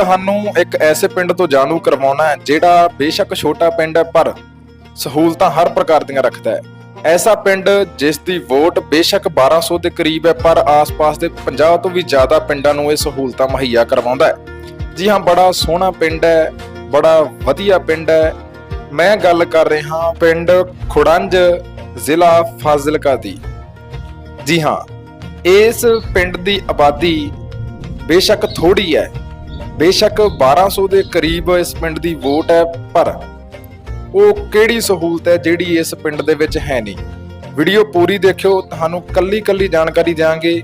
ਤੁਹਾਨੂੰ ਇੱਕ ਐਸੇ ਪਿੰਡ ਤੋਂ ਜਾਣੂ ਕਰਵਾਉਣਾ ਹੈ, ਜਿਹੜਾ ਬੇਸ਼ੱਕ ਛੋਟਾ ਪਿੰਡ ਹੈ, ਪਰ ਸਹੂਲਤਾਂ ਹਰ ਪ੍ਰਕਾਰ ਦੀਆਂ ਰੱਖਦਾ ਹੈ। ਐਸਾ ਪਿੰਡ ਜਿਸ ਦੀ ਵੋਟ ਬੇਸ਼ੱਕ 1200 ਦੇ ਕਰੀਬ ਹੈ, ਪਰ ਆਸ-ਪਾਸ ਦੇ 50 ਤੋਂ ਵੀ ਜ਼ਿਆਦਾ ਪਿੰਡਾਂ ਨੂੰ ਇਹ ਸਹੂਲਤਾਂ ਮੁਹੱਈਆ ਕਰਵਾਉਂਦਾ ਹੈ। ਜੀ ਹਾਂ, ਬੜਾ ਸੋਹਣਾ ਪਿੰਡ ਹੈ, ਬੜਾ ਵਧੀਆ ਪਿੰਡ ਹੈ। ਮੈਂ ਗੱਲ ਕਰ ਰਿਹਾ ਪਿੰਡ ਖੁੜੰਜ ਜ਼ਿਲ੍ਹਾ ਫਾਜ਼ਿਲਕਾ ਦੀ। ਜੀ ਹਾਂ, ਇਸ ਪਿੰਡ ਦੀ ਆਬਾਦੀ ਬੇਸ਼ੱਕ ਥੋੜੀ ਹੈ ਬੇਸ਼ੱਕ 1200 ਦੇ ਕਰੀਬ ਇਸ ਪਿੰਡ ਦੀ ਵੋਟ ਹੈ, ਪਰ ਉਹ ਕਿਹੜੀ ਸਹੂਲਤ ਹੈ ਜਿਹੜੀ ਇਸ ਪਿੰਡ ਦੇ ਵਿੱਚ ਹੈ ਨਹੀਂ? ਵੀਡੀਓ ਪੂਰੀ ਦੇਖਿਓ, ਤੁਹਾਨੂੰ ਕੱਲੀ ਕੱਲੀ ਜਾਣਕਾਰੀ ਦਿਆਂਗੇ,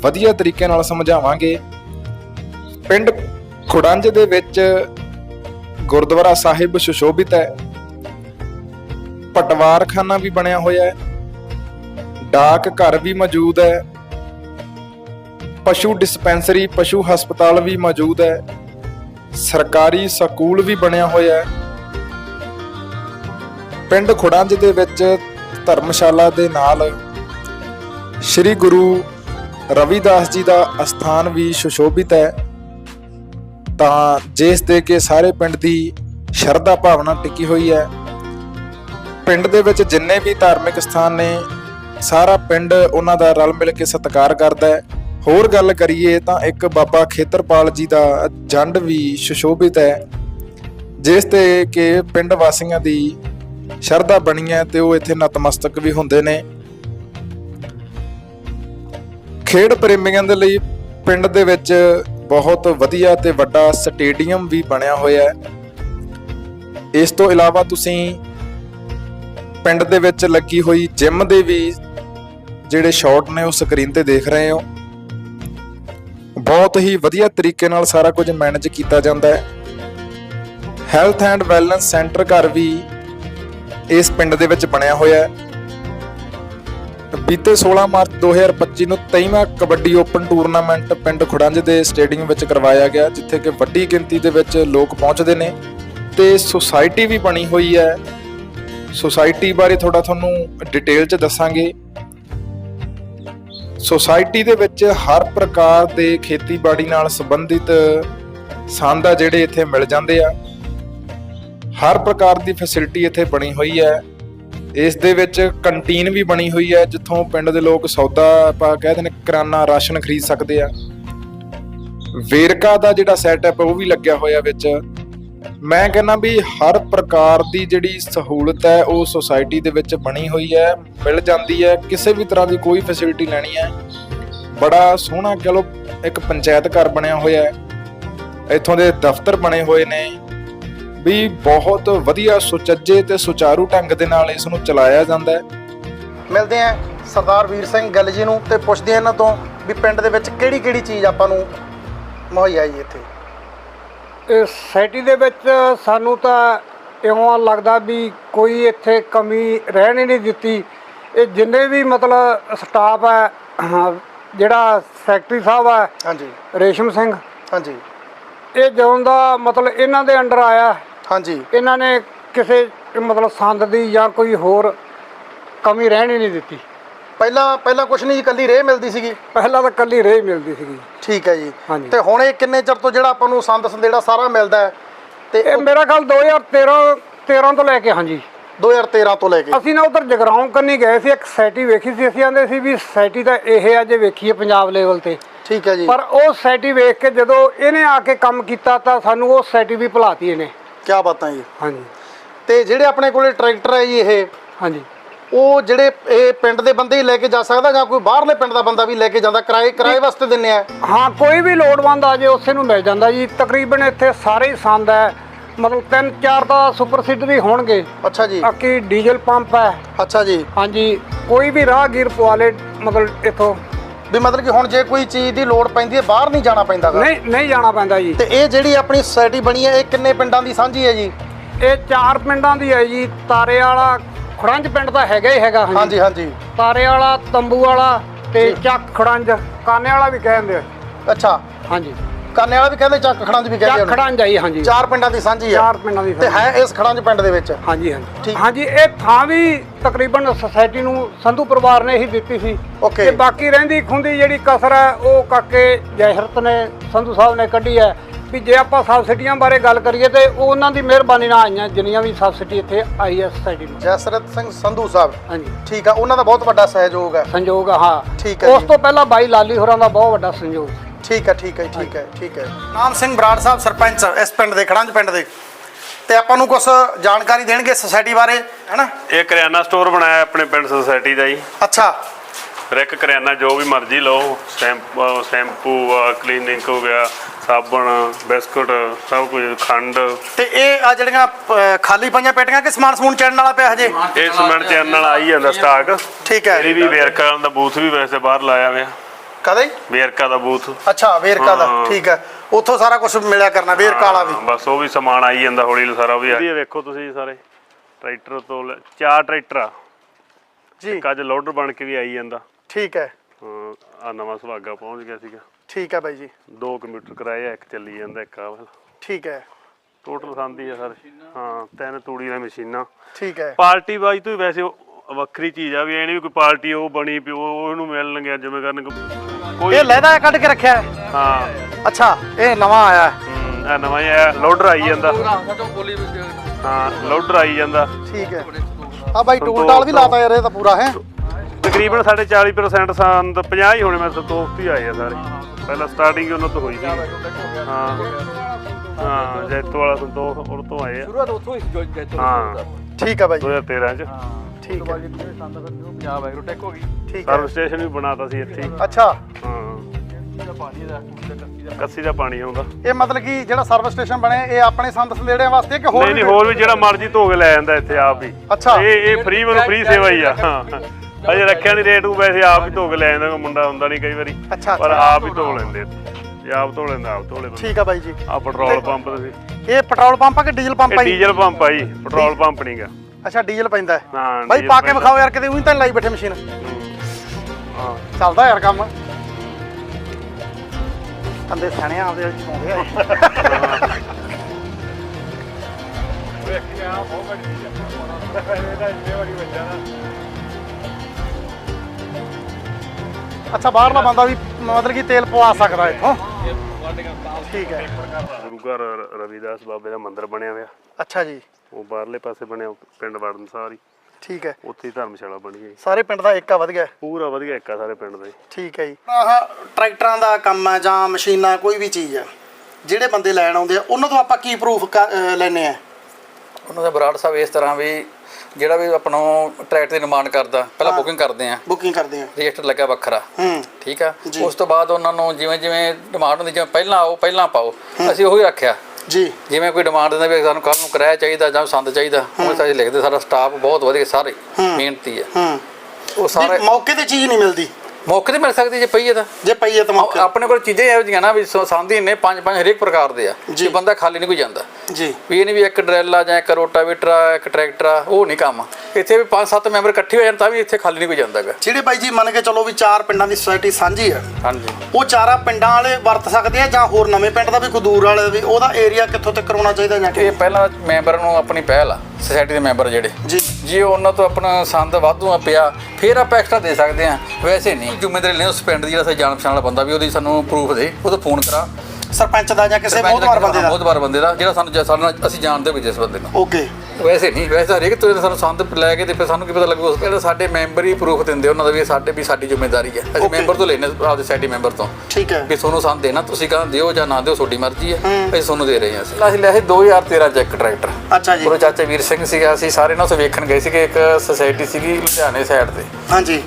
ਵਧੀਆ ਤਰੀਕੇ ਨਾਲ ਸਮਝਾਵਾਂਗੇ। ਪਿੰਡ ਖੁੜੰਜ ਦੇ ਵਿੱਚ ਗੁਰਦੁਆਰਾ ਸਾਹਿਬ ਸੁਸ਼ੋਭਿਤ ਹੈ। ਪਟਵਾਰਖਾਨਾ ਵੀ ਬਣਿਆ ਹੋਇਆ ਹੈ। ਡਾਕ ਘਰ ਵੀ ਮੌਜੂਦ ਹੈ। ਪਸ਼ੂ ਡਿਸਪੈਂਸਰੀ, ਪਸ਼ੂ ਹਸਪਤਾਲ ਵੀ ਮੌਜੂਦ ਹੈ। ਸਰਕਾਰੀ ਸਕੂਲ ਵੀ ਬਣਿਆ ਹੋਇਆ ਹੈ। ਪਿੰਡ ਖੁੜਾਂਜ ਦੇ ਵਿੱਚ ਧਰਮਸ਼ਾਲਾ ਦੇ ਨਾਲ ਸ੍ਰੀ ਗੁਰੂ ਰਵਿਦਾਸ ਜੀ ਦਾ ਅਸਥਾਨ ਵੀ ਸੁਸ਼ੋਭਿਤ ਹੈ। ਤਾਂ ਜਿਸ ਦੇ ਕੇ ਸਾਰੇ ਪਿੰਡ ਦੀ ਸ਼ਰਧਾ ਭਾਵਨਾ ਟਿਕੀ ਹੋਈ ਹੈ। ਪਿੰਡ ਦੇ ਵਿੱਚ ਜਿੰਨੇ ਵੀ ਧਾਰਮਿਕ ਸਥਾਨ ਨੇ, ਸਾਰਾ ਪਿੰਡ ਉਹਨਾਂ ਦਾ ਰਲ ਮਿਲ ਕੇ ਸਤਿਕਾਰ ਕਰਦਾ ਹੈ। ਹੋਰ ਗੱਲ ਕਰੀਏ ਤਾਂ ਇੱਕ ਬਾਬਾ ਖੇਤਰਪਾਲ ਜੀ ਦਾ ਜੰਡ ਵੀ ਸੁਸ਼ੋਭਿਤ ਹੈ, ਜਿਸ ਤੇ ਕਿ ਪਿੰਡ ਵਾਸੀਆਂ ਦੀ ਸ਼ਰਧਾ ਬਣੀ ਹੈ ਤੇ ਉਹ ਇੱਥੇ ਨਤਮਸਤਕ ਵੀ ਹੁੰਦੇ ਨੇ। ਖੇਡ ਪ੍ਰੇਮੀਆਂ ਦੇ ਲਈ ਪਿੰਡ ਦੇ ਵਿੱਚ ਬਹੁਤ ਵਧੀਆ ਤੇ ਵੱਡਾ ਸਟੇਡੀਅਮ ਵੀ ਬਣਿਆ ਹੋਇਆ ਹੈ। ਇਸ ਤੋਂ ਇਲਾਵਾ ਤੁਸੀਂ ਪਿੰਡ ਦੇ ਵਿੱਚ ਲੱਗੀ ਹੋਈ ਜਿਮ ਦੇ ਵੀ ਜਿਹੜੇ ਸ਼ਾਟ ਨੇ ਉਹ ਸਕਰੀਨ ਤੇ ਦੇਖ ਰਹੇ ਹੋ। ਬਹੁਤ ਹੀ ਵਧੀਆ ਤਰੀਕੇ ਨਾਲ ਸਾਰਾ ਕੁਝ ਮੈਨੇਜ ਕੀਤਾ ਜਾਂਦਾ ਹੈ। ਹੈਲਥ ਐਂਡ ਵੈਲਨੈਸ ਸੈਂਟਰ ਘਰ ਵੀ ਇਸ ਪਿੰਡ ਦੇ ਵਿੱਚ ਬਣਿਆ ਹੋਇਆ ਹੈ। ਬੀਤੇ 16 ਮਾਰਚ 2025 ਨੂੰ 23ਵਾਂ ਕਬੱਡੀ ਓਪਨ ਟੂਰਨਾਮੈਂਟ ਪਿੰਡ ਖੁੜੰਜ ਦੇ ਸਟੇਡੀਅਮ ਵਿੱਚ ਕਰਵਾਇਆ ਗਿਆ, ਜਿੱਥੇ ਕਿ ਵੱਡੀ ਗਿਣਤੀ ਦੇ ਵਿੱਚ ਲੋਕ ਪਹੁੰਚਦੇ ਨੇ ਤੇ ਸੁਸਾਇਟੀ ਵੀ ਬਣੀ ਹੋਈ ਹੈ। ਸੁਸਾਇਟੀ ਬਾਰੇ ਥੋੜਾ ਤੁਹਾਨੂੰ ਡਿਟੇਲ ਚ ਦੱਸਾਂਗੇ। ਸੁਸਾਇਟੀ ਦੇ ਵਿੱਚ ਹਰ ਪ੍ਰਕਾਰ ਦੇ ਖੇਤੀਬਾੜੀ ਨਾਲ ਸੰਬੰਧਿਤ ਸੰਦ ਆ ਜਿਹੜੇ ਇੱਥੇ ਮਿਲ ਜਾਂਦੇ ਆ। ਹਰ ਪ੍ਰਕਾਰ ਦੀ ਫੈਸਿਲਿਟੀ ਇੱਥੇ ਬਣੀ ਹੋਈ ਹੈ। ਇਸ ਦੇ ਵਿੱਚ ਕੰਟੀਨ ਵੀ ਬਣੀ ਹੋਈ ਹੈ, ਜਿੱਥੋਂ ਪਿੰਡ ਦੇ ਲੋਕ ਸੌਦਾ ਆਪਾਂ ਕਹਿੰਦੇ ਨੇ ਕਿਰਾਨਾ ਰਾਸ਼ਨ ਖਰੀਦ ਸਕਦੇ ਆ। ਵੇਰਕਾ ਦਾ ਜਿਹੜਾ ਸੈਟਅਪ ਉਹ ਵੀ ਲੱਗਿਆ ਹੋਇਆ ਵਿੱਚ। ਮੈਂ ਕਹਿੰਦਾ ਵੀ ਹਰ ਪ੍ਰਕਾਰ ਦੀ ਜਿਹੜੀ ਸਹੂਲਤ ਹੈ, ਉਹ ਸੁਸਾਇਟੀ ਦੇ ਵਿੱਚ ਬਣੀ ਹੋਈ ਹੈ, ਮਿਲ ਜਾਂਦੀ ਹੈ, ਕਿਸੇ ਵੀ ਤਰ੍ਹਾਂ ਦੀ ਕੋਈ ਫੈਸਿਲਿਟੀ ਲੈਣੀ ਹੈ। ਬੜਾ ਸੋਹਣਾ ਕਹ ਲਓ, ਇੱਕ ਪੰਚਾਇਤ ਘਰ ਬਣਿਆ ਹੋਇਆ ਹੈ। ਇੱਥੋਂ ਦੇ ਦਫ਼ਤਰ ਬਣੇ ਹੋਏ ਨੇ। ਵੀ ਬਹੁਤ ਵਧੀਆ ਸੁਚੱਜੇ ਤੇ ਸੁਚਾਰੂ ਢੰਗ ਦੇ ਨਾਲ ਇਸ ਨੂੰ ਚਲਾਇਆ ਜਾਂਦਾ ਹੈ। ਮਿਲਦੇ ਆ ਸਰਦਾਰ ਵੀਰ ਸਿੰਘ ਗੱਲ ਜੀ ਨੂੰ ਤੇ ਪੁੱਛਦੇ ਆ ਇਹਨਾਂ ਤੋਂ ਵੀ ਪਿੰਡ ਦੇ ਵਿੱਚ ਕਿਹੜੀ ਕਿਹੜੀ ਚੀਜ਼ ਆਪਾਂ ਨੂੰ ਮੁਹੱਈਆ ਜੀ ਇੱਥੇ। ਇਹ ਸੋਸਾਇਟੀ ਦੇ ਵਿੱਚ ਸਾਨੂੰ ਤਾਂ ਇਉਂ ਲੱਗਦਾ ਵੀ ਕੋਈ ਇੱਥੇ ਕਮੀ ਰਹਿਣ ਹੀ ਨਹੀਂ ਦਿੱਤੀ। ਇਹ ਜਿੰਨੇ ਵੀ ਮਤਲਬ ਸਟਾਫ ਹੈ ਜਿਹੜਾ ਸੈਕਟਰੀ ਸਾਹਿਬ ਹੈ ਹਾਂਜੀ। ਰੇਸ਼ਮ ਸਿੰਘ। ਹਾਂਜੀ। ਇਹ ਜਦੋਂ ਦਾ ਮਤਲਬ ਇਹਨਾਂ ਦੇ ਅੰਡਰ ਆਇਆ ਹਾਂਜੀ। ਇਹਨਾਂ ਨੇ ਕਿਸੇ ਮਤਲਬ ਸੰਦ ਦੀ ਜਾਂ ਕੋਈ ਹੋਰ ਕਮੀ ਰਹਿਣ ਹੀ ਨਹੀਂ ਦਿੱਤੀ। ਪਹਿਲਾਂ ਪਹਿਲਾਂ ਕੁਛ ਨਹੀਂ ਜੀ ਕੱਲੀ ਰੇਹ ਮਿਲਦੀ ਸੀਗੀ। ਪਹਿਲਾਂ ਤਾਂ ਕੱਲੀ ਰੇਹ ਮਿਲਦੀ ਸੀਗੀ। ਠੀਕ ਹੈ ਜੀ। ਹਾਂਜੀ। ਤੇ ਹੁਣ ਇਹ ਕਿੰਨੇ ਚਿਰ ਤੋਂ ਜਿਹੜਾ ਆਪਾਂ ਨੂੰ ਸੰਦ ਸੰਦੇੜਾ ਸਾਰਾ ਮਿਲਦਾ ਹੈ? ਤੇ ਇਹ ਮੇਰਾ ਖਿਆਲ 2013 13 ਤੋਂ ਲੈ ਕੇ ਹਾਂਜੀ। 2013 ਤੋਂ ਲੈ ਕੇ। ਅਸੀਂ ਨਾ ਉਧਰ ਜਗਰਾਉਂ ਕੰਨੀ ਗਏ ਸੀ ਇੱਕ ਸੋਸਾਇਟੀ ਵੇਖੀ ਸੀ। ਅਸੀਂ ਆਂਦੇ ਸੀ ਵੀ ਸੋਸਾਇਟੀ ਤਾਂ ਇਹ ਆ ਜੇ ਵੇਖੀਏ ਪੰਜਾਬ ਲੈਵਲ ਤੇ। ਠੀਕ ਹੈ ਜੀ। ਪਰ ਉਹ ਸੋਸਾਇਟੀ ਵੇਖ ਕੇ ਜਦੋਂ ਇਹਨੇ ਆ ਕੇ ਕੰਮ ਕੀਤਾ ਤਾਂ ਸਾਨੂੰ ਉਹ ਸੋਸਾਇਟੀ ਵੀ ਭੁਲਾਤੀ ਇਹਨੇ। ਕੀ ਬਾਤਾਂ ਜੀ। ਹਾਂਜੀ। ਤੇ ਜਿਹੜੇ ਆਪਣੇ ਕੋਲੇ ਟਰੈਕਟਰ ਹੈ ਜੀ ਇਹ ਹਾਂਜੀ। ਉਹ ਜਿਹੜੇ ਇਹ ਪਿੰਡ ਦੇ ਬੰਦੇ ਹੀ ਲੈ ਕੇ ਜਾ ਸਕਦਾ ਜਾਂ ਕੋਈ ਬਾਹਰਲੇ ਪਿੰਡ ਦਾ ਬੰਦਾ ਵੀ ਲੈ ਕੇ ਜਾਂਦਾ ਕਿਰਾਏ ਕਿਰਾਏ ਵਾਸਤੇ ਦਿੰਨੇ ਆ। ਹਾਂ ਕੋਈ ਵੀ ਲੋੜਵੰਦ ਆ ਜੇ ਉਸੇ ਨੂੰ ਮਿਲ ਜਾਂਦਾ ਜੀ। ਤਕਰੀਬਨ ਇੱਥੇ ਸਾਰੇ ਹੀ ਸੰਦ ਹੈ। ਮਤਲਬ ਤਿੰਨ ਚਾਰ ਤਾਂ ਸੁਪਰ ਸੀਡਰ ਵੀ ਹੋਣਗੇ। ਅੱਛਾ ਜੀ। ਬਾਕੀ ਡੀਜ਼ਲ ਪੰਪ ਹੈ। ਅੱਛਾ ਜੀ। ਹਾਂਜੀ ਕੋਈ ਵੀ ਰਾਹਗੀਰ ਪਵਾਲੇ ਮਤਲਬ ਇੱਥੋਂ। ਵੀ ਮਤਲਬ ਕਿ ਹੁਣ ਜੇ ਕੋਈ ਚੀਜ਼ ਦੀ ਲੋੜ ਪੈਂਦੀ ਹੈ ਬਾਹਰ ਨਹੀਂ ਜਾਣਾ ਪੈਂਦਾ ਗਾ। ਨਹੀਂ ਨਹੀਂ ਜਾਣਾ ਪੈਂਦਾ ਜੀ। ਤੇ ਇਹ ਜਿਹੜੀ ਆਪਣੀ ਸੁਸਾਇਟੀ ਬਣੀ ਹੈ ਇਹ ਕਿੰਨੇ ਪਿੰਡਾਂ ਦੀ ਸਾਂਝੀ ਹੈ ਜੀ? ਇਹ ਚਾਰ ਪਿੰਡਾਂ ਦੀ ਹੈ ਜੀ। ਤਾਰੇ ਵਾਲਾ ਖੜੰਜ ਪਿੰਡ ਦਾ ਹੈਗਾ ਹੀ ਹੈਗਾ ਹਾਂਜੀ। ਹਾਂਜੀ ਤਾਰੇ ਵਾਲਾ ਤੰਬੂ ਵਾਲਾ ਤੇ ਚੱਕ ਖੜੰਜ ਕਾਨੇ ਵਾਲਾ ਵੀ ਕਹਿੰਦੇ ਆ। ਅੱਛਾ। ਹਾਂਜੀ। ਕਾਨੇ ਵਾਲਾ ਵੀ ਕਹਿੰਦੇ ਚੱਕ ਖੜਾਂ ਵੀ ਕਹਿੰਦੇ ਚੱਕ ਖੜੰਜ ਆਈ ਹਾਂਜੀ। ਚਾਰ ਪਿੰਡਾਂ ਦੀ ਸਾਂਝੀ ਹੈ ਚਾਰ ਪਿੰਡਾਂ ਦੀ ਤੇ ਹੈ ਇਸ ਖੜਾਂ ਪਿੰਡ ਦੇ ਵਿੱਚ। ਹਾਂਜੀ ਹਾਂਜੀ। ਹਾਂਜੀ ਇਹ ਥਾਂ ਵੀ ਤਕਰੀਬਨ ਸੁਸਾਇਟੀ ਨੂੰ ਸੰਧੂ ਪਰਿਵਾਰ ਨੇ ਹੀ ਦਿੱਤੀ ਸੀ। ਤੇ ਬਾਕੀ ਰਹਿੰਦੀ ਖੁੰਦੀ ਜਿਹੜੀ ਕਸਰ ਹੈ ਉਹ ਕਾਕੇ ਜੈਹਰਤ ਨੇ ਸੰਧੂ ਸਾਹਿਬ ਨੇ ਕੱਢੀ ਹੈ ਵੀ ਜੇ ਆਪਾਂ ਸਬਸਿਡੀਆਂ ਬਾਰੇ ਗੱਲ ਕਰੀਏ ਤੇ ਉਹ ਉਹਨਾਂ ਦੀ ਮਿਹਰਬਾਨੀ ਨਾਲ ਆਈਆਂ ਜਿੰਨੀਆਂ ਵੀ ਸਬਸਿਡੀ ਇੱਥੇ ਆਈ ਹੈ ਸੋਸਾਇਟੀ ਨੂੰ। ਜਸਰਤ ਸਿੰਘ ਸੰਧੂ ਸਾਹਿਬ। ਹਾਂਜੀ। ਠੀਕ ਆ ਉਹਨਾਂ ਦਾ ਬਹੁਤ ਵੱਡਾ ਸਹਿਯੋਗ ਹੈ ਸੰਯੋਗ ਆ, ਹਾਂ। ਠੀਕ ਹੈ ਉਸ ਜੀ। ਤੋਂ ਪਹਿਲਾਂ ਬਾਈ ਲਾਲੀ ਹੋਰਾਂ ਦਾ ਬਹੁਤ ਵੱਡਾ ਸੰਯੋਗ ਸੀ। ਠੀਕ ਹੈ ਠੀਕ ਹੈ ਠੀਕ ਹੈ ਠੀਕ ਹੈ ਨਾਮ ਸਿੰਘ ਬਰਾੜ ਸਾਹਿਬ ਸਰਪੰਚ ਇਸ ਪਿੰਡ ਦੇ ਖੜੰਜ ਪਿੰਡ ਦੇ। ਤੇ ਆਪਾਂ ਨੂੰ ਕੁਝ ਜਾਣਕਾਰੀ ਦੇਣਗੇ ਸੁਸਾਇਟੀ ਬਾਰੇ ਹੈਨਾ? ਇਹ ਕਰਿਆਨਾ ਸਟੋਰ ਬਣਾਇਆ ਆਪਣੇ ਪਿੰਡ ਸੁਸਾਇਟੀ ਦਾ ਜੀ। ਅੱਛਾ। ਫਿਰ ਇੱਕ ਕਰਿਆਨਾ ਜੋ ਵੀ ਮਰਜ਼ੀ ਲਓ ਸ਼ੈਂਪੂ ਸ਼ੈਂਪੂ ਕਲੀਨਿੰਗ ਹੋ ਗਿਆ ਸਾਬਣ ਬਿਸਕੁਟ ਸਭ ਕੁਝ ਖੰਡ। ਤੇ ਇਹ ਆ ਜਿਹੜੀਆਂ ਅ, ਖਾਲੀ ਪਈਆਂ ਪੇਟੀਆਂ ਕਿ ਸਮਾਨ ਸਮੂਨ ਚੜਨ ਵਾਲਾ ਪਿਆ ਹਜੇ? ਇਹ ਸਿਮੈਂਟ ਚੈਨ ਨਾਲ ਆਈ ਜਾਂਦਾ ਸਟਾਕ ਠੀਕ ਹੈ। ਇਹਦੀ ਵੀ ਵੇਰਕਾ ਦਾ ਬੂਥ ਵੀ ਵੈਸੇ ਬਾਹਰ ਲਾਇਆ ਹੋਇਆ। ਕਦੇ ਵੇਰਕਾ ਦਾ ਬੂਥ ਅੱਛਾ ਵੇਰਕਾ ਦਾ। ਹਾਂ। ਠੀਕ ਹੈ। ਉੱਥੋਂ ਸਾਰਾ ਕੁਝ ਮਿਲਿਆ ਕਰਨਾ ਵੇਰਕਾ ਵਾਲਾ ਵੀ। ਹਾਂ, ਬਸ ਉਹ ਵੀ ਸਮਾਨ ਆਈ ਜਾਂਦਾ ਹੌਲੀ ਹੌਲੀ ਸਾਰਾ ਉਹ ਵੀ ਇਹ ਵੇਖੋ ਤੁਸੀਂ ਸਾਰੇ। ਟਰੈਕਟਰ ਤੋਂ ਲੈ- ਚਾਰ ਟਰੈਕਟਰ ਆ। ਜੀ। ਇੱਕ ਅੱਜ ਲੋਡਰ ਬਣ ਕੇ ਵੀ ਆਈ ਜਾਂਦਾ। ਠੀਕ ਹੈ। ਆ ਨਵਾਂ ਸੁਹਾਗਾ ਪਹੁੰਚ ਗਿਆ ਸੀਗਾ। ਠੀਕ ਹੈ ਬਾਈ ਜੀ। ਦੋ ਕੰਪਿਊਟਰ ਕਰਾਏ ਆ ਇੱਕ ਚੱਲੀ ਜਾਂਦਾ ਇੱਕ ਆ ਵਾਲਾ ਠੀਕ ਹੈ। ਟੋਟਲ ਸੰਦੀ ਆ ਸਰ। ਹਾਂ ਤਿੰਨ ਤੂੜੀ ਦੀਆਂ ਮਸ਼ੀਨਾਂ। ਠੀਕ ਹੈ। ਪਾਰਟੀ ਵਾਈਜ਼ ਤੋਂ ਹੀ ਵੈਸੇ ਉਹ ਵੱਖਰੀ ਚੀਜ਼ ਆ ਵੀ ਇਹ ਨਹੀਂ ਵੀ ਕੋਈ ਪਾਰਟੀ ਉਹ ਬਣੀ ਪਿਓ ਉਹਨੂੰ ਮਿਲਣਗੇ ਜਿਵੇਂ ਕਰਨ ਕੋਈ ਇਹ ਲਹਿਦਾ ਕੱਢ ਕੇ ਰੱਖਿਆ ਹੈ? ਹਾਂ। ਅੱਛਾ ਇਹ ਨਵਾਂ ਆਇਆ ਹੈ। ਹਮ, ਇਹ ਨਵਾਂ ਹੀ ਆਇਆ ਲੋਡਰ ਆਈ ਜਾਂਦਾ। ਹਾਂ ਲੋਡਰ ਆਈ ਜਾਂਦਾ। ਠੀਕ ਹੈ। ਆ। ਬਾਈ ਟੂਲ ਟਾਲ ਵੀ ਲਾਤਾ ਯਾਰ ਇਹ ਤਾਂ ਪੂਰਾ ਹੈ? ਤਕਰੀਬਨ ਸਾਡੇ 40% ਸੰਦ 50 ਹੀ ਹੋਣੇ ਮੈਂ ਸੰਤੋਖ ਹੀ ਆਏ ਆ ਸਾਰੇ। ਪਹਿਲਾਂ ਸਟਾਰਟਿੰਗ ਉਹਨਾਂ ਤੋਂ ਹੋਈ ਸੀ। ਹਾਂ। ਹਾਂ ਜੈਤੋ ਵਾਲਾ ਸੰਤੋਖ ਉਹ ਤੋਂ ਆਏ ਆ। ਸ਼ੁਰੂਆਤ ਉੱਥੋਂ ਹੀ ਜੋ ਹਾਂ। ਠੀਕ ਹੈ ਬਾਈ 2013 ਚ। ਠੀਕ ਹੈ ਪੰਜਾਬ ਐਗਰੋ ਟੈਕ ਹੋ ਗਈ। ਠੀਕ ਹੈ ਸਰਵ ਸਟੇਸ਼ਨ ਵੀ ਬਣਾਤਾ ਸੀ ਇੱਥੇ। ਹੀ। ਅੱਛਾ ਹਾਂ ਕੱਸੀ ਦਾ। ਪਾਣੀ ਆਉਂਦਾ। ਇਹ ਮਤਲਬ ਕਿ ਜਿਹੜਾ ਸਰਵਿਸ ਸਟੇਸ਼ਨ ਬਣਿਆ ਇਹ ਆਪਣੇ ਸੰਦ ਸੰਦੇੜਿਆਂ ਵਾਸਤੇ ਕਿ ਹੋਰ ਨਹੀਂ ਨਹੀਂ ਵੀ- ਹੋਰ ਵੀ ਜਿਹੜਾ ਮਰਜ਼ੀ ਧੋ ਕੇ ਲੈ ਜਾਂਦਾ ਇੱਥੇ ਆਪ ਹੀ। ਅੱਛਾ। ਇਹ ਇਹ ਫ੍ਰੀ ਮੈਨੂੰ ਫ੍ਰੀ ਸੇਵਾ ਹੀ ਆ। ਹਾਂ। ਅਜੇ ਰੱਖਿਆ ਨਹੀਂ ਰੇਟ ਉਹ ਵੈਸੇ ਆਪ ਹੀ ਧੋ ਕੇ ਲੈ ਜਾਂਦਾ ਕੋਈ ਮੁੰਡਾ ਹੁੰਦਾ ਨਹੀਂ ਕਈ ਵਾਰੀ ਅੱਛਾ, ਪਰ ਅੱਛਾ। ਆਪ ਹੀ ਧੋ ਲੈਂਦੇ ਇਹ ਆਪ ਧੋ ਲੈਂਦਾ ਆਪ ਧੋ ਲੈ ਠੀਕ ਆ ਬਾਈ ਜੀ। ਆ ਪੈਟਰੋਲ ਪੰਪ ਤੇ ਇਹ ਪੈਟਰੋਲ ਪੰਪ ਆ ਕਿ ਡੀਜ਼ਲ ਪੰਪ ਇਹ ਆ ਜੀ? ਡੀਜ਼ਲ ਪੰਪ ਆ ਜੀ ਪੈਟਰੋਲ ਪੰਪ ਨਹੀਂਗਾ ਅੱਛਾ ਡੀਜ਼ਲ ਪੈਂਦਾ ਹੈ। ਹਾਂ ਬਾਈ ਡੀਜ਼ਲ ਪਾ ਕੇ ਪੈਂਦਾ। ਵਿਖਾਓ ਯਾਰ ਕਿਤੇ ਉਹੀ ਤਾਂ ਨੀ ਲਾਈ ਬੈਠੇ ਮਸ਼ੀਨ ਹਾਂ ਚੱਲਦਾ ਯਾਰ ਕੰਮ। ਅੰਦੇ ਸਿਆਣੇ ਆਪਦੇ ਵਿੱਚ ਪਾਉਂਦੇ ਆ। ਅੱਛਾ ਬਾਹਰਲਾ ਬੰਦਾ ਵੀ ਮਤਲਬ ਕਿ ਤੇਲ ਪਵਾ ਸਕਦਾ ਇੱਥੋਂ। ਠੀਕ ਹੈ। ਗੁਰੂ ਘਰ ਰ- ਰਵਿਦਾਸ ਬਾਬੇ ਦਾ ਮੰਦਿਰ ਬਣਿਆ ਹੋਇਆ। ਅੱਛਾ ਜੀ। ਉਹ ਬਾਹਰਲੇ ਪਾਸੇ ਬਣਿਆ ਪਿੰਡ ਵੜਨ ਸਾਰੀ ਠੀਕ ਹੈ। ਉੱਥੇ ਹੀ ਧਰਮਸ਼ਾਲਾ ਬਣੀ ਹੈ ਸਾਰੇ ਪਿੰਡ ਦਾ ਏਕਾ ਵਧ ਗਿਆ ਪੂਰਾ ਵਧੀਆ ਇੱਕ ਆ ਸਾਰੇ ਪਿੰਡ ਦਾ ਜੀ ਠੀਕ ਹੈ ਜੀ। ਆਹ ਟਰੈਕਟਰਾਂ ਦਾ ਕੰਮ ਹੈ ਜਾਂ ਮਸ਼ੀਨਾਂ ਕੋਈ ਵੀ ਚੀਜ਼ ਹੈ ਜਿਹੜੇ ਬੰਦੇ ਲੈਣ ਆਉਂਦੇ ਆ ਉਹਨਾਂ ਤੋਂ ਆਪਾਂ ਕੀ ਪ੍ਰੂਫ ਲੈਣੇ ਆ? ਉਹਨਾਂ ਦਾ ਬਰਾੜ ਸਾਹਿਬ ਇਸ ਤਰ੍ਹਾਂ ਵੀ ਜਿਹੜਾ ਵੀ ਆਪਣਾ ਟਰੈਕਟਰ ਦੀ ਨਿਰਮਾਣ ਕਰਦਾ ਪਹਿਲਾਂ ਬੁਕਿੰਗ ਕਰਦੇ ਆ ਬੁਕਿੰਗ ਕਰਦੇ ਆ ਰਜਿਸਟਰ ਲੱਗਾ ਵੱਖਰਾ। ਹੂੰ। ਠੀਕ ਆ। ਉਸ ਤੋਂ ਬਾਅਦ ਉਹਨਾਂ ਨੂੰ ਜਿਵੇਂ ਜਿਵੇਂ ਡਿਮਾਂਡ ਹੁੰਦੀ ਜਿਵੇਂ ਪਹਿਲਾਂ ਆਓ ਪਹਿਲਾਂ ਪਾਓ ਅਸੀਂ ਉਹੀ ਰੱਖਿਆ। ਜੀ। ਜਿਵੇਂ ਕੋਈ ਡਿਮਾਂਡ ਦਿੰਦਾ ਵੀ ਸਾਨੂੰ ਕੱਲ ਨੂੰ ਕਿਰਾਇਆ ਚਾਹੀਦਾ ਜਾਂ ਸੰਦ ਚਾਹੀਦਾ ਉਹ ਅਸੀਂ ਲਿਖਦੇ ਸਾਡਾ ਸਟਾਫ ਬਹੁਤ ਵਧੀਆ ਸਾਰੇ ਮਿਹਨਤੀ ਹੈ। ਹੂੰ। ਉਹ ਸਾਰੇ ਮੌਕੇ ਤੇ ਚੀਜ਼ ਨਹੀਂ ਮਿਲਦੀ। ਮੌਕੇ ਤੇ ਮਿਲ ਸਕਦੀ ਜੇ ਪਈ ਹੈ ਤਾਂ। ਜੇ ਪਈ ਹੈ ਤਾਂ। ਮੌਕੇ ਆਪਣੇ ਕੋਲ ਚੀਜ਼ਾਂ ਇਹੋ ਜਿਹੀਆਂ ਨਾ ਵੀ ਸ- ਸੰਦ ਹੀ ਨੇ ਪੰਜ ਪੰਜ ਹਰੇਕ ਪ੍ਰਕਾਰ ਦੇ ਆ ਜੀ। ਬੰਦਾ ਖਾਲੀ ਨਹੀਂ ਕੋਈ ਜਾਂਦਾ। ਜੀ। ਵੀ ਇਹ ਨਹੀਂ ਵੀ ਇੱਕ ਡਰੈਲ ਆ ਜਾਂ ਇੱਕ ਰੋਟਾਵੇਟਰ ਆ ਇੱਕ ਟਰੈਕਟਰ ਆ ਉਹ ਨਹੀਂ ਕੰਮ। ਇੱਥੇ ਵੀ ਪੰਜ ਸੱਤ ਮੈਂਬਰ ਇਕੱਠੇ ਹੋ ਜਾਣ ਤਾਂ ਵੀ ਇੱਥੇ ਖਾਲੀ ਨਹੀਂ ਕੋਈ ਜਾਂਦਾ ਗਾ ਜਿਹੜੇ ਬਾਈ ਜੀ ਮੰਨ ਕੇ ਚਲੋ ਵੀ ਚਾਰ ਪਿੰਡਾਂ ਦੀ ਸੁਸਾਇਟੀ ਸਾਂਝੀ ਹੈ ਹਾਂਜੀ। ਉਹ ਚਾਰਾਂ ਪਿੰਡਾਂ ਵਾਲੇ ਵਰਤ ਸਕਦੇ ਆ ਜਾਂ ਹੋਰ ਨਵੇਂ ਪਿੰਡ ਦਾ ਵੀ ਕੋਈ ਦੂਰ ਵਾਲੇ ਵੀ ਉਹਦਾ ਏਰੀਆ ਕਿੱਥੋਂ ਤੱਕ ਹੋਣਾ ਚਾਹੀਦਾ ਜਾਂ ਇਹ ਕਿ ਪਹਿਲਾਂ ਮੈਂਬਰ ਨੂੰ ਆਪਣੀ ਪਹਿਲ ਆ ਸੁਸਾਇਟੀ ਦੇ ਮੈਂਬਰ ਜਿਹੜੇ। ਜੀ। ਜੇ ਉਹਨਾਂ ਤੋਂ ਆਪਣਾ ਸੰਦ ਵਾਧੂ ਆ ਪਿਆ, ਫਿਰ ਆਪਾਂ ਐਕਸਟਰਾ ਦੇ ਸਕਦੇ ਆ ਵੈਸੇ ਨਹੀਂ ਜ਼ਿੰਮੇਵਾਰੀ ਲੈਣੀ ਉਸ ਪਿੰਡ ਦੀ ਜਿਹੜਾ ਸਾ ਜਾਣ ਪਛਾਣ ਵਾਲਾ ਬੰਦਾ ਵੀ ਉਹਦੀ ਸਾਨੂੰ ਪ੍ਰੂਫ ਦੇ ਉਹ ਤੋਂ ਫੋਨ ਕਰਾ। ਸਰਪੰਚ ਦਾ ਜਾਂ ਕਿਸੇ ਮੋਹਤਵਾਰ ਬੰਦੇ ਦਾ? ਬਹੁਤ ਬੰਦੇ ਦਾ ਜਿਹੜਾ ਸਾਨੂੰ ਸਾਨੂੰ ਅਸੀਂ ਜਾਣਦੇ ਵੀ ਜਿਸ ਬੰਦੇ ਨੂੰ। ਓਕੇ। ਵੈਸੇ ਨਹੀਂ ਵੈਸੇ ਹਰੇਕ ਤੋਂ ਸਾਨੂੰ ਸੰਦ ਲੈ ਕੇ ਤੇ ਫਿਰ ਸਾਨੂੰ ਕੀ ਪਤਾ ਲੱਗੂ ਉਸ ਪਹਿਲਾਂ ਸਾਡੇ ਮੈਂਬਰ ਹੀ ਪ੍ਰੂਫ ਦਿੰਦੇ ਉਹਨਾਂ ਦਾ ਵੀ ਸਾਡੇ ਵੀ ਸਾਡੀ ਜ਼ਿੰਮੇਵਾਰੀ ਹੈ। ਅਸੀਂ. ਮੈਂਬਰ ਤੋਂ ਲੈਣੇ ਆਪਦੇ ਸੈਟੀ ਮੈਂਬਰ ਤੋਂ। ਠੀਕ ਹੈ। ਵੀ ਤੁਹਾਨੂੰ ਸੰਦ ਦੇਣਾ ਤੁਸੀਂ ਕਹਿੰਦੇ ਦਿਓ ਜਾਂ ਨਾ ਦਿਓ ਤੁਹਾਡੀ ਮਰਜ਼ੀ ਹੈ। ਅਸੀਂ ਤੁਹਾਨੂੰ ਦੇ ਰਹੇ ਹਾਂ ਅਸੀਂ। ਅਸੀਂ ਲਿਆ ਸੀ 2013 ਚ ਇੱਕ ਟਰੈਕਟਰ ਅੱਛਾ ਜੀ। ਗੁਰੂ ਚਾਚਾ ਵੀਰ ਸਿੰਘ ਸੀਗਾ ਅਸੀਂ ਸਾਰੇ ਨਾਲ ਉੱਥੇ ਵੇਖਣ ਗਏ ਸੀਗੇ ਇੱਕ ਸੁਸਾਇਟੀ ਸੀਗੀ ਲੁਧਿਆਣੇ ਸਾਈਡ ਤੇ। ਹਾਂਜੀ।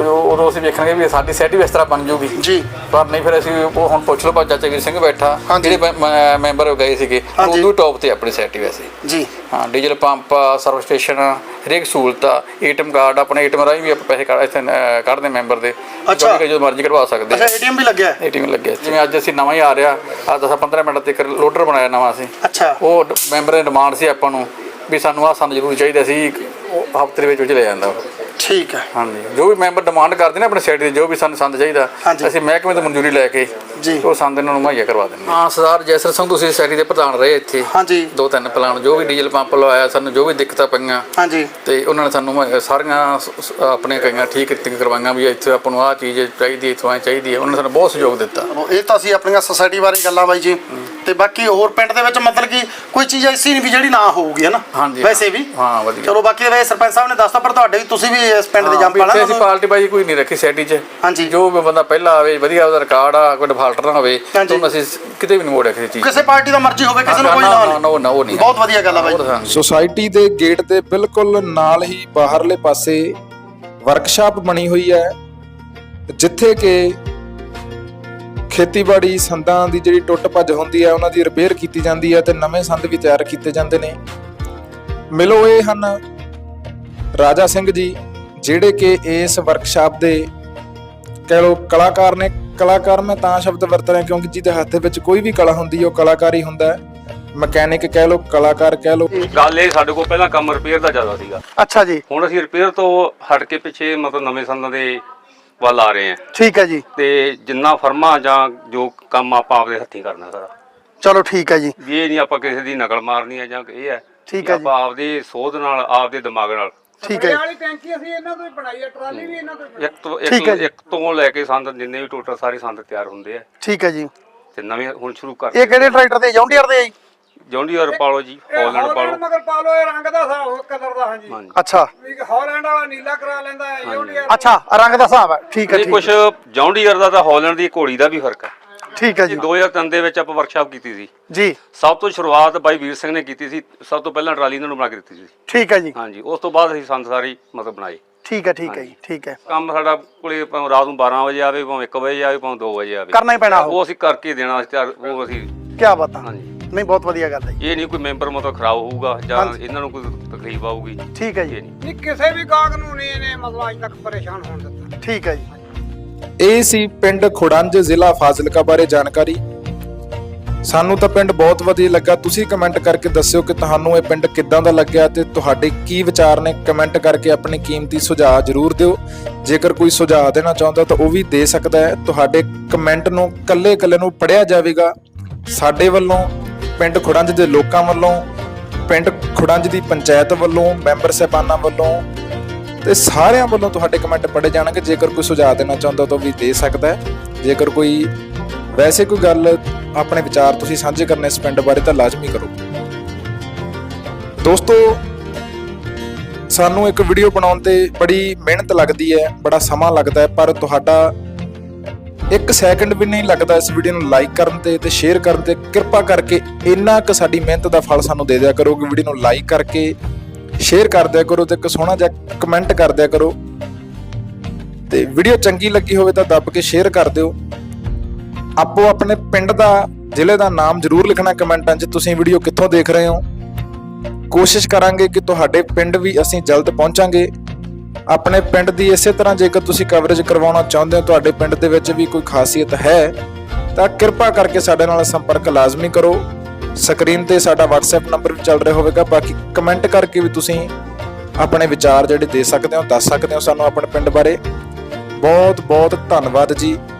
ਉਦੋਂ ਉਦੋਂ ਅਸੀਂ ਵੇਖਣ ਗਏ ਵੀ ਸਾਡੀ ਸੈਟੀ ਵੀ ਇਸ ਤਰ੍ਹਾਂ ਬਣ ਜੂਗੀ ਜੀ ਪਰ ਨਹੀਂ ਫਿਰ ਅਸੀਂ ਉਹ ਹੁਣ ਪੁੱਛ ਲਓ ਭਾਈ ਚਾਚਾ ਵੀਰ ਸਿੰਘ ਬੈਠਾ ਹਾਂਜੀ। ਜਿਹੜੇ ਮੈਂ- ਮੈਂਬਰ ਗਏ ਸੀਗੇ ਹਾਂਜੀ। ਉਦੋਂ ਟੌਪ ਤੇ ਆਪਣੀ ਸੈਟੀ ਵੈਸੇ ਜੀ ਹਾਂ ਡੀਜ਼ਲ ਪੰਪ ਸਰਵ ਸਟੇਸ਼ਨ ਹਰੇਕ ਸਹੂਲਤ ਏਟੀਐਮ ਕਾਰਡ ਆਪਣੇ ਏਟੀਐਮ ਰਾਹੀਂ ਵੀ ਆਪਾਂ ਪੈਸੇ ਕੱਢ ਇੱਥੇ ਅਹ, ਕੱਢਦੇ ਮੈਂਬਰ ਦੇ ਅੱਛਾ। ਜਦੋਂ ਜਦੋਂ ਮਰਜ਼ੀ ਕਢਵਾ ਸਕਦੇ ਅੱਛਾ ਏਟੀਐਮ ਵੀ ਲੱਗਿਆ ਹੈ? ਏਟੀਐਮ ਲੱਗਿਆ ਜਿਵੇਂ ਅੱਜ ਅਸੀਂ ਨਵਾਂ ਹੀ ਆ ਰਿਹਾ ਆ 10 15 ਮਿੰਟ ਤੱਕ ਲੋਡਰ ਬਣਾਇਆ ਨਵਾਂ ਅਸੀਂ ਅੱਛਾ ਉਹ ਡ- ਮੈਂਬਰ ਦੀ ਡਿਮਾਂਡ ਸੀ ਆਪਾਂ ਨੂੰ ਵੀ ਸਾਨੂੰ ਆਹ ਸੰਦ ਜ਼ਰੂਰ ਚਾਹੀਦਾ ਸੀ ਉਹ ਹਫ਼ਤੇ ਦੇ ਵਿੱਚ ਵਿੱਚ ਲੈ ਜਾਂਦਾ ਉਹ। ਠੀਕ ਹੈ। ਹਾਂਜੀ। ਜੋ ਵੀ ਮੈਂਬਰ ਡਿਮਾਂਡ ਕਰਦੇ ਨੇ ਆਪਣੇ ਸਾਈਡ ਤੇ ਜੋ ਵੀ ਸਾਨੂੰ ਸੰਦ ਚਾਹੀਦਾ ਹਾਂਜੀ। ਅਸੀਂ ਮਹਿਕਮੇ ਤੋਂ ਮਨਜ਼ੂਰੀ ਲੈ ਕੇ ਜੀ। ਉਹ ਸੰਦ ਇਹਨਾਂ ਨੂੰ ਮੁਹੱਈਆ ਕਰਵਾ ਦਿੰਦੇ ਹਾਂ। ਸਰਦਾਰ ਜੈਸਰ ਸਿੰਘ ਤੁਸੀਂ ਸੋਸਾਇਟੀ ਦੇ ਪ੍ਰਧਾਨ ਰਹੇ ਇੱਥੇ। ਹਾਂਜੀ। ਦੋ ਤਿੰਨ ਪਲਾਨ ਜੋ ਵੀ ਡੀਜ਼ਲ ਪੰਪ ਲਵਾਇਆ ਸਾਨੂੰ ਜੋ ਵੀ ਦਿੱਕਤਾਂ ਪਈਆਂ ਹਾਂਜੀ। ਤੇ ਉਹਨਾਂ ਨੇ ਸਾਨੂੰ ਸਾਰੀਆਂ ਸ- ਸ- ਆਪਣੀਆਂ ਕਈਆਂ ਠੀਕ ਕੀਤੀਆਂ ਕਰਵਾਈਆਂ ਵੀ ਇੱਥੇ ਆਪਾਂ ਨੂੰ ਆਹ ਚੀਜ਼ ਚਾਹੀਦੀ ਇੱਥੋਂ ਐ ਚਾਹੀਦੀ ਹੈ। ਉਹਨਾਂ ਨੇ ਸਾਨੂੰ ਬਹੁਤ ਸਹਿਯੋਗ ਦਿੱਤਾ। ਚਲੋ ਇਹ ਤਾਂ ਅਸੀਂ ਆਪਣੀਆਂ ਸੁਸਾਇਟੀ ਬਾਰੇ ਗੱਲਾਂ ਬਾਈ ਜੀ। ਤੇ ਬਾਕੀ ਹੋਰ ਪਿੰਡ ਦੇ ਵਿੱਚ ਮਤਲਬ ਕਿ ਕੋਈ ਚੀਜ਼ ਐਸੀ ਨਹੀਂ ਵੀ ਜਿਹੜੀ ਨਾ ਹੋਊਗੀ ਹੈ ਨਾ? ਹਾਂਜੀ, ਵੈਸੇ ਵੀ। ਹਾਂ, ਵਧੀਆ। ਚਲੋ ਬਾਕੀ ਵੈਸੇ ਸਰਪੰਚ ਸਾਹਿਬ ਨੇ ਦੱਸਤਾ ਪਰ ਤੁਹਾਡੇ ਵੀ ਤੁਸੀਂ ਵੀ ਇਸ ਪਿੰਡ ਦੇ ਜੰਮ ਵੀ ਇੱਥੇ ਅਸੀਂ ਪਾਰਟੀ ਬਾਜੀ ਕੋਈ ਨਹੀਂ ਰੱਖੀ ਸੋਸਾਇਟੀ 'ਚ ਹਾਂਜੀ। ਜੋ ਵੀ ਬੰਦਾ ਪਹਿਲਾਂ ਆਵੇ ਵਧੀਆ ਉਹਦਾ ਰਿਕਾਰਡ ਆ ਕੋਈ ਡਿਫਾਲਟਰ ਨਾ ਹੋਵੇ ਹਾਂਜੀ। ਤਾਂ ਅਸੀਂ ਕਿਤੇ ਵੀ ਨਹੀਂ ਮੋੜਿਆ ਕਿਸੇ ਚੀਜ਼ ਕਿਸੇ ਪਾਰਟੀ ਦਾ ਮਰਜ਼ੀ ਹੋਵੇ ਕਿਸੇ ਨੂੰ ਕੋਈ ਨਾ, ਨਾ ਨਾ, ਨਾ, ਉਹ ਨਹੀਂ। ਬਹੁਤ ਵਧੀਆ ਗੱਲ ਆ ਬਾਈ। ਸੁਸਾਇਟੀ ਦੇ ਗੇਟ ਦੇ ਬਿਲਕੁਲ ਨਾਲ ਹੀ ਬਾਹਰਲੇ ਪਾਸੇ ਵਰਕਸ਼ਾਪ ਬਣੀ ਹੋਈ ਹੈ ਜਿੱਥੇ ਕਿ ਖੇਤੀਬਾੜੀ ਸੰਦਾਂ ਦੀ ਜਿਹੜੀ ਟੁੱਟ ਭੱਜ ਹੁੰਦੀ ਹੈ ਉਹਨਾਂ ਦੀ ਰਿਪੇਅਰ ਕੀਤੀ ਜਾਂਦੀ ਹੈ ਤੇ ਨਵੇਂ ਸੰਦ ਵੀ ਤਿਆਰ ਕੀਤੇ ਜਾਂਦੇ ਨੇ ਮਿਲੋ ਇਹ ਹਨ ਰਾਜਾ ਸਿੰਘ ਜੀ ਜਿਹੜੇ ਕਿ ਇਸ ਵਰਕਸ਼ਾਪ ਦੇ ਕਹਿ ਲੋ ਕਲਾਕਾਰ ਨੇ ਕਲਾਕਾਰ ਮੈਂ ਤਾਂ ਸ਼ਬਦ ਵਰਤ ਰਿਹਾ ਕਿਉਂਕਿ ਜਿਹਦੇ ਹੱਥ ਵਿੱਚ ਕੋਈ ਵੀ ਕਲਾ ਹੁੰਦੀ ਹੈ ਉਹ ਕਲਾਕਾਰ ਹੀ ਹੁੰਦਾ ਹੈ। ਮਕੈਨਿਕ ਕਹਿ ਲੋ ਕਲਾਕਾਰ ਕਹਿ ਲੋ ਗੱਲ ਇਹ ਸਾਡੇ ਕੋਲ ਪਹਿਲਾਂ ਕੰਮ ਰਿਪੇਅਰ ਦਾ ਜ਼ਿਆਦਾ ਸੀਗਾ। ਅੱਛਾ ਜੀ। ਹੁਣ ਅਸੀਂ ਰਿਪੇਅਰ ਤੋਂ ਹਟ ਕੇ ਪਿੱਛੇ ਮਤਲਬ ਨਵੇਂ ਸੰਦਾਂ ਦੇ ਵੱਲ ਆ ਰਹੇ ਹਾਂ। ਠੀਕ ਹੈ ਜੀ। ਤੇ ਜਿੰਨਾ ਫਰਮਾ ਜਾਂ ਜੋ ਕੰਮ ਆਪਾਂ ਆਪਦੇ ਹੱਥੀਂ ਕਰਨਾ ਸਾਰਾ। ਚਲੋ ਠੀਕ ਹੈ ਜੀ। ਇਹ ਨਹੀਂ ਆਪਾਂ ਕਿਸੇ ਦੀ ਨਕਲ ਮਾਰਨੀ ਹੈ ਜਾਂ ਇਹ ਹੈ ਠੀਕ ਹੈ ਜੀ। ਆਪਾਂ ਆਪਦੇ ਸੋਧ ਨਾਲ ਆਪਦੇ ਦਿਮਾਗ ਨਾਲ ਠੀਕ ਹੈ। ਵਾਲੀ ਟੈਂਕੀ ਅਸੀਂ ਇਹਨਾਂ ਤੋਂ ਹੀ ਬਣਾਈ ਹੈ ਟਰਾਲੀ ਵੀ ਇਹਨਾਂ ਤੋਂ ਹੀ ਇੱਕ ਤੋਂ ਠੀਕ ਹੈ ਇੱਕ ਜੀ। ਇੱਕ ਤੋਂ ਲੈ ਕੇ ਸੰਦ ਜਿੰਨੇ ਵੀ ਟੋਟਲ ਸਾਰੇ ਸੰਦ ਤਿਆਰ ਹੁੰਦੇ ਆ। ਠੀਕ ਹੈ ਜੀ। ਤੇ ਨਵੇਂ ਹੁਣ ਸ਼ੁਰੂ ਕਰ ਇਹ ਕਿਹੜੇ ਟਰੈਕਟਰ ਦੇ ਜੌਂਡੀਅਰ ਦੇ ਆ ਜੀ? ਜੌਂਡੀਅਰ ਪਾਲੋ ਜੀ ਹਾਲੈਂਡ ਪਾਲੋ। ਮਗਰ ਪਾ ਲਓ ਇਹ ਰੰਗ ਦਾ ਹਿਸਾਬ ਕਲਰ ਦਾ ਹਾਂਜੀ। ਹਾਂਜੀ। ਅੱਛਾ। ਵੀ ਹਾਲੈਂਡ ਵਾਲਾ ਨੀਲਾ ਕਰਾ ਲੈਂਦਾ ਹੈ ਜੌਂਡੀਅਰ। ਅੱਛਾ ਰੰਗ ਦਾ ਹਿਸਾਬ ਹੈ। ਠੀਕ ਹੈ ਇਹ ਠੀਕ ਕੁਝ ਜੌਂਡੀਅਰ ਦਾ ਤਾਂ ਹਾਲੈਂਡ ਦੀ ਘੋੜੀ ਦਾ ਵੀ ਫ਼ਰਕ ਹੈ। ਠੀਕ ਹੈ ਜੀ। 2003 ਦੇ ਵਿੱਚ ਆਪਾਂ ਵਰਕਸ਼ਾਪ ਕੀਤੀ ਸੀ। ਜੀ। ਸਭ ਤੋਂ ਸ਼ੁਰੂਆਤ ਬਾਈ ਵੀਰ ਸਿੰਘ ਨੇ ਕੀਤੀ ਸੀ ਸਭ ਤੋਂ ਪਹਿਲਾਂ ਟਰਾਲੀ ਇਹਨਾਂ ਨੂੰ ਬਣਾ ਕੇ ਦਿੱਤੀ ਸੀ। ਠੀਕ ਹੈ ਜੀ। ਹਾਂਜੀ ਉਸ ਤੋਂ ਬਾਅਦ ਅਸੀਂ ਸੰਦ ਸਾਰੀ ਮਤਲਬ ਬਣਾਏ। ਠੀਕ ਹੈ ਠੀਕ ਹੈ ਜੀ ਠੀਕ ਹੈ। ਕੰਮ ਸਾਡਾ ਕੋਲੇ ਰਾਤ ਨੂੰ 12 ਵਜੇ ਆਵੇ ਭਾਵੇਂ 1 ਵਜੇ ਆਵੇ ਭਾਵੇਂ 2 ਵਜੇ ਆਵੇ। ਕਰਨਾ ਹੀ ਪੈਣਾ ਉਹ। ਅਸੀਂ ਕਰਕੇ ਦੇਣਾ ਅਸੀਂ ਉਹ ਅਸੀਂ ਕੀ ਬਾਤ ਆ। ਹਾਂਜੀ। ਨਹੀਂ ਬਹੁਤ ਵਧੀਆ ਗੱਲ ਹੈ ਜੀ। ਇਹ ਨਹੀਂ ਕੋਈ ਮੈਂਬਰ ਮਤਲਬ ਖਰਾਬ ਹੋਊਗਾ ਜਾਂ। ਇਹਨਾਂ ਨੂੰ ਕੋਈ ਤਕਲੀਫ ਆਊਗੀ। ਠੀਕ ਹੈ ਜੀ। ਨਹੀਂ। ਨਹੀਂ ਕਿਸੇ ਵੀ ਗਾਹਕ ਨੂੰ ਨਹੀਂ ਇਹਨੇ ਮਤਲਬ ਅੱਜ ਤੱਕ ਪਰੇਸ਼ਾਨ ਹੋਣ ਦਿੱਤਾ। ਠੀਕ ਹੈ ਜੀ। ਇਹ ਸੀ ਪਿੰਡ ਖੁੜੰਜ ਜ਼ਿਲ੍ਹਾ ਫਾਜ਼ਿਲਕਾ ਬਾਰੇ ਜਾਣਕਾਰੀ। ਸਾਨੂੰ ਤਾਂ ਪਿੰਡ ਬਹੁਤ ਵਧੀਆ ਲੱਗਾ। ਤੁਸੀਂ ਕਮੈਂਟ ਕਰਕੇ ਦੱਸਿਓ ਕਿ ਤੁਹਾਨੂੰ ਇਹ ਪਿੰਡ ਕਿੱਦਾਂ ਦਾ ਲੱਗਿਆ ਤੇ ਤੁਹਾਡੇ ਕੀ ਵਿਚਾਰ ਨੇ। ਕਮੈਂਟ ਕਰਕੇ ਆਪਣੇ ਕੀਮਤੀ ਸੁਝਾਅ ਜ਼ਰੂਰ ਦਿਓ। ਜੇਕਰ ਕੋਈ ਸੁਝਾਅ ਦੇਣਾ ਚਾਹੁੰਦਾ ਤਾਂ ਉਹ ਵੀ ਦੇ ਸਕਦਾ ਹੈ। ਤੁਹਾਡੇ ਕਮੈਂਟ ਨੂੰ ਕੱਲੇ-ਕੱਲੇ ਨੂੰ ਪੜਿਆ ਜਾਵੇਗਾ। ਸਾਡੇ ਵੱਲੋਂ, ਪਿੰਡ ਖੁੜੰਜ ਦੇ ਲੋਕਾਂ ਵੱਲੋਂ, ਪਿੰਡ ਖੁੜੰਜ ਦੀ ਪੰਚਾਇਤ ਵੱਲੋਂ, ਮੈਂਬਰ ਸਹਿਬਾਨਾਂ ਵੱਲੋਂ ਤੇ ਸਾਰਿਆਂ ਵੱਲੋਂ ਤੁਹਾਡੇ ਕਮੈਂਟ ਪੜ੍ਹੇ ਜਾਣਗੇ। ਜੇਕਰ ਕੋਈ ਸੁਝਾਅ ਦੇਣਾ ਚਾਹੁੰਦਾ ਤਾਂ ਵੀ ਦੇ ਸਕਦਾ ਹੈ। ਜੇਕਰ ਕੋਈ ਵੈਸੇ ਕੋਈ ਗੱਲ ਆਪਣੇ ਵਿਚਾਰ ਤੁਸੀਂ ਸਾਂਝੇ ਕਰਨੇ ਇਸ ਪਿੰਡ ਬਾਰੇ ਤਾਂ ਲਾਜ਼ਮੀ ਕਰੋ। ਦੋਸਤੋ, ਸਾਨੂੰ ਇੱਕ ਵੀਡੀਓ ਬਣਾਉਣ ਤੇ ਬੜੀ ਮਿਹਨਤ ਲੱਗਦੀ ਹੈ, ਬੜਾ ਸਮਾਂ ਲੱਗਦਾ ਹੈ, ਪਰ ਤੁਹਾਡਾ ਇੱਕ ਸੈਕਿੰਡ ਵੀ ਨਹੀਂ ਲੱਗਦਾ ਇਸ ਵੀਡੀਓ ਨੂੰ ਲਾਈਕ ਕਰਨ ਤੇ ਤੇ ਸ਼ੇਅਰ ਕਰਨ ਤੇ। ਕਿਰਪਾ ਕਰਕੇ ਇੰਨਾ ਕੁ ਸਾਡੀ ਮਿਹਨਤ ਦਾ ਫਲ ਸਾਨੂੰ ਦੇ ਦਿਆ ਕਰੋ ਕਿ ਵੀਡੀਓ ਨੂੰ ਲਾਈਕ ਕਰਕੇ ਸ਼ੇਅਰ ਕਰ ਦਿਆ ਕਰੋ ਤੇ ਇੱਕ ਸੋਹਣਾ ਜਿਹਾ ਕਮੈਂਟ ਕਰ ਦਿਆ ਕਰੋ। ਤੇ ਵੀਡੀਓ ਚੰਗੀ ਲੱਗੀ ਹੋਵੇ ਤਾਂ ਦੱਬ ਕੇ ਸ਼ੇਅਰ ਕਰ ਦਿਓ। ਆਪੋ ਆਪਣੇ ਪਿੰਡ ਦਾ, ਜ਼ਿਲ੍ਹੇ ਦਾ ਨਾਮ ਜ਼ਰੂਰ ਲਿਖਣਾ ਕਮੈਂਟਾਂ 'ਚ, ਤੁਸੀਂ ਵੀਡੀਓ ਕਿੱਥੋਂ ਦੇਖ ਰਹੇ ਹੋ? ਕੋਸ਼ਿਸ਼ ਕਰਾਂਗੇ ਕਿ ਤੁਹਾਡੇ ਪਿੰਡ ਵੀ ਅਸੀਂ ਜਲਦ ਪਹੁੰਚਾਂਗੇ। ਆਪਣੇ ਪਿੰਡ ਦੀ ਇਸੇ ਤਰ੍ਹਾਂ ਜੇਕਰ ਤੁਸੀਂ ਕਵਰੇਜ ਕਰਵਾਉਣਾ ਚਾਹੁੰਦੇ ਹੋ, ਤੁਹਾਡੇ ਪਿੰਡ ਦੇ ਵਿੱਚ ਵੀ ਕੋਈ ਖਾਸੀਅਤ ਹੈ, ਤਾਂ ਕਿਰਪਾ ਕਰਕੇ ਸਾਡੇ ਨਾਲ ਸੰਪਰਕ ਲਾਜ਼ਮੀ ਕਰੋ। ਸਕਰੀਨ ਤੇ ਸਾਡਾ WhatsApp ਨੰਬਰ ਵੀ ਚੱਲ ਰਿਹਾ ਹੋਵੇਗਾ। ਬਾਕੀ ਕਮੈਂਟ ਕਰਕੇ ਵੀ ਤੁਸੀਂ ਆਪਣੇ ਵਿਚਾਰ ਜਿਹੜੇ ਦੇ ਸਕਦੇ ਹੋ, ਦੱਸ ਸਕਦੇ ਹੋ ਸਾਨੂੰ ਆਪਣੇ ਪਿੰਡ ਬਾਰੇ। ਬਹੁਤ ਬਹੁਤ ਧੰਨਵਾਦ ਜੀ।